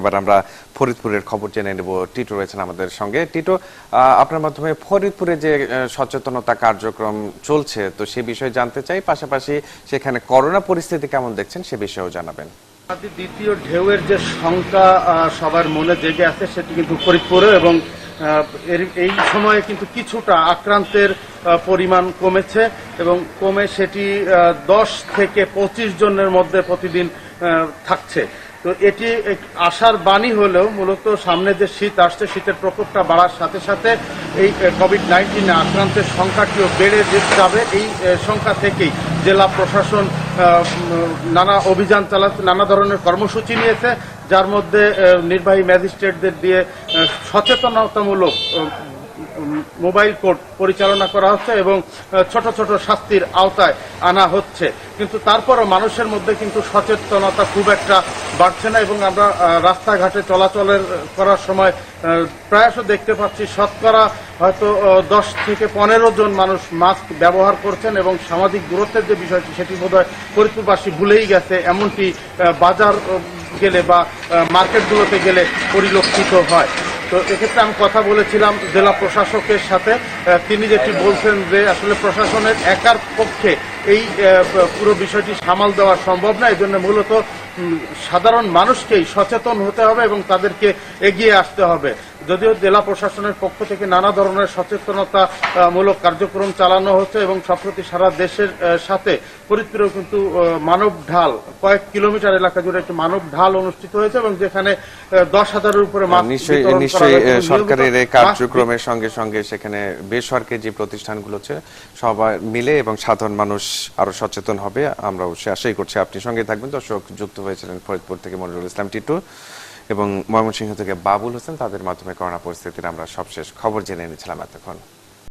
এবার আমরা ফরিদপুরের খবর জেনে নেব। টিটো রয়েছেন আমাদের সঙ্গে। টিটো আপনার মাধ্যমে ফরিদপুরে যে সচেতনতা কার্যক্রম চলছে, তো সে বিষয়ে জানতে চাই। পাশাপাশি সেখানে করোনা পরিস্থিতি কেমন দেখছেন, সে বিষয়েও জানাবেন। দ্বিতীয় ঢেউয়ের যে শঙ্কা সবার মনে জেগে আছে, সেটি কিন্তু ফরিদপুরে এবং এই সময়ে কিন্তু কিছুটা আক্রান্তের পরিমাণ কমেছে এবং কমে সেটি দশ থেকে পঁচিশ জনের মধ্যে প্রতিদিন থাকছে। তো এটি আশার বাণী হলেও মূলত সামনে যে শীত আসছে, শীতের প্রকোপটা বাড়ার সাথে সাথে এই কোভিড নাইন্টিনে আক্রান্তের সংখ্যাটিও বেড়ে যাবে, এই সংখ্যা থেকেই জেলা প্রশাসন নানা অভিযান চালাচ্ছে নানা ধরনের কর্মসূচি নিয়েছে, যার মধ্যে নির্বাহী ম্যাজিস্ট্রেটদের দিয়ে সচেতনতামূলক মোবাইল কোর্ট পরিচালনা করা হচ্ছে এবং ছোট ছোট শাস্তির আওতায় আনা হচ্ছে। কিন্তু তারপরও মানুষের মধ্যে কিন্তু সচেতনতা খুব একটা বাড়ছে না এবং আমরা রাস্তাঘাটে চলাচলের করার সময় প্রায়শ দেখতে পাচ্ছি শতকরা হয়তো দশ থেকে পনেরো জন মানুষ মাস্ক ব্যবহার করছেন এবং সামাজিক দূরত্বের যে বিষয়টি সেটি বোধহয় ফরিদপুরবাসী ভুলেই গেছে। এমনটি বাজার গেলে বা মার্কেটগুলোতে গেলে পরিলক্ষিত হয়। তো এক্ষেত্রে আমি কথা বলেছিলাম জেলা প্রশাসকের সাথে। তিনি যেটি বলছেন যে আসলে প্রশাসনের একার পক্ষে এই পুরো বিষয়টি সামাল দেওয়া সম্ভব না। এই জন্য মূলত সাধারণ মানুষকেই সচেতন হতে হবে এবং তাদেরকে এগিয়ে আসতে হবে। যদিও জেলা প্রশাসনের পক্ষ থেকে নানা ধরনের সচেতনতা মূলক কার্যক্রম চালানো হচ্ছে এবং সম্প্রতি সারা দেশের সাথে ফরিদপুরেও কিন্তু মানব ঢাল কয়েক কিলোমিটার এলাকা জুড়ে একটি মানব ঢাল অনুষ্ঠিত হয়েছে এবং যেখানে দশ হাজারের উপরে নিশ্চয়ই করা নিশ্চয়ই সরকারের এই কার্যক্রমের সঙ্গে সঙ্গে সেখানে বেসরকারি যে প্রতিষ্ঠানগুলো আছে সবাই মিলে এবং সাধারণ মানুষ আরও সচেতন হবে। আমরা অবশ্যই আশাই করছি। আপনি সঙ্গে থাকবেন। দর্শক যুক্ত হয়েছিলেন ফরিদপুর থেকে মনিরুল ইসলাম টিটু। এবং ময়মনসিংহ থেকে বাবুল হোসেন তাদের মাধ্যমে করোনা পরিস্থিতির আমরা সবশেষ খবর জেনে নিয়েছিলাম এতক্ষণ।